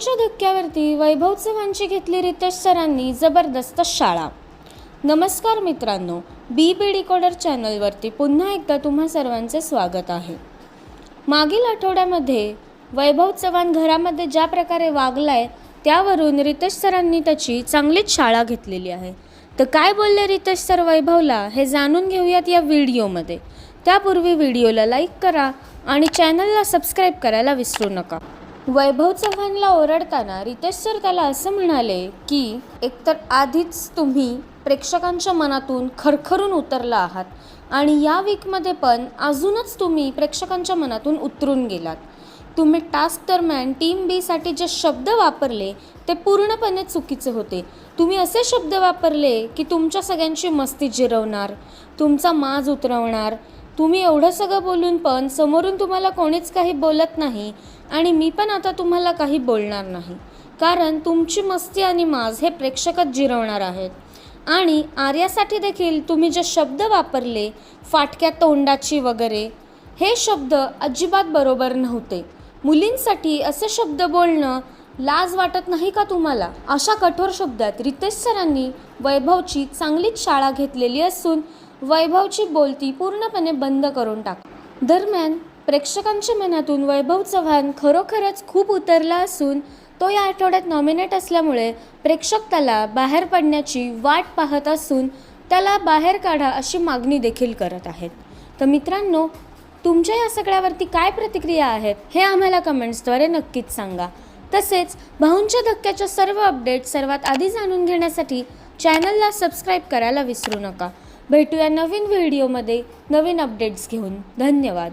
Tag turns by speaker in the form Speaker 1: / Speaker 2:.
Speaker 1: भाऊंच्या धक्क्यावरती वैभव चव्हाणची घेतली रितेश सरांनी जबरदस्त शाळा. नमस्कार मित्रांनो बी बी डिकोडर चॅनलवरती पुन्हा एकदा तुम्हा सर्वांचे स्वागत आहे. मागील आठवड्यामध्ये वैभव चव्हाण घरामध्ये ज्या प्रकारे वागलाय त्यावरून रितेश सरांनी त्याची चांगलीच शाळा घेतलेली आहे. तर काय बोलले रितेश सर वैभवला हे जाणून घेऊयात या व्हिडिओमध्ये. त्यापूर्वी व्हिडिओला लाईक करा आणि चॅनलला सबस्क्राईब करायला विसरू नका. वैभव चव्हाणला ओरडताना रितेश सर त्याला असं म्हणाले की एकतर आधीच तुम्ही प्रेक्षकांच्या मनातून खरखरून उतरला आहात आणि या वीकमध्ये पण अजूनच तुम्ही प्रेक्षकांच्या मनातून उतरून गेलात. तुम्ही टास्क दरम्यान टीम बीसाठी जे शब्द वापरले ते पूर्णपणे चुकीचे होते. तुम्ही असे शब्द वापरले की तुमच्या सगळ्यांची मस्ती जिरवणार तुमचा माज उतरवणार तुम्ही एवढं सगळं बोलून पण समोरून तुम्हाला कोणीच काही बोलत नाही आणि मी पण आता तुम्हाला काही बोलणार नाही. कारण तुमची मस्ती आणि माज हे प्रेक्षकच जिरवणार आहेत. आणि आर्यासाठी देखील तुम्ही जे शब्द वापरले फाटक्या तोंडाची वगैरे हे शब्द अजिबात बरोबर नव्हते. मुलींसाठी असे शब्द बोलणं लाज वाटत नाही का तुम्हाला? अशा कठोर शब्दात रितेश सरांनी वैभवची चांगलीच शाळा घेतलेली असून वैभवची बोलती पूर्णपणे बंद करून टाक. दरम्यान प्रेक्षकांच्या मनातून वैभव चव्हाण खरोखरच खूप उतरला असून तो या आठवड्यात नॉमिनेट असल्यामुळे प्रेक्षक त्याला बाहेर पडण्याची वाट पाहत असून त्याला बाहेर काढा अशी मागणी देखील करत आहेत. तर मित्रांनो तुमच्या या सगळ्यावरती काय प्रतिक्रिया आहेत हे आम्हाला कमेंट्सद्वारे नक्कीच सांगा. तसेच भाऊंच्या धक्क्याच्या सर्व अपडेट सर्वात आधी जाणून घेण्यासाठी चॅनलला सबस्क्राईब करायला विसरू नका. भेटूया नवीन व्हिडिओमध्ये नवीन अपडेट्स घेऊन. धन्यवाद.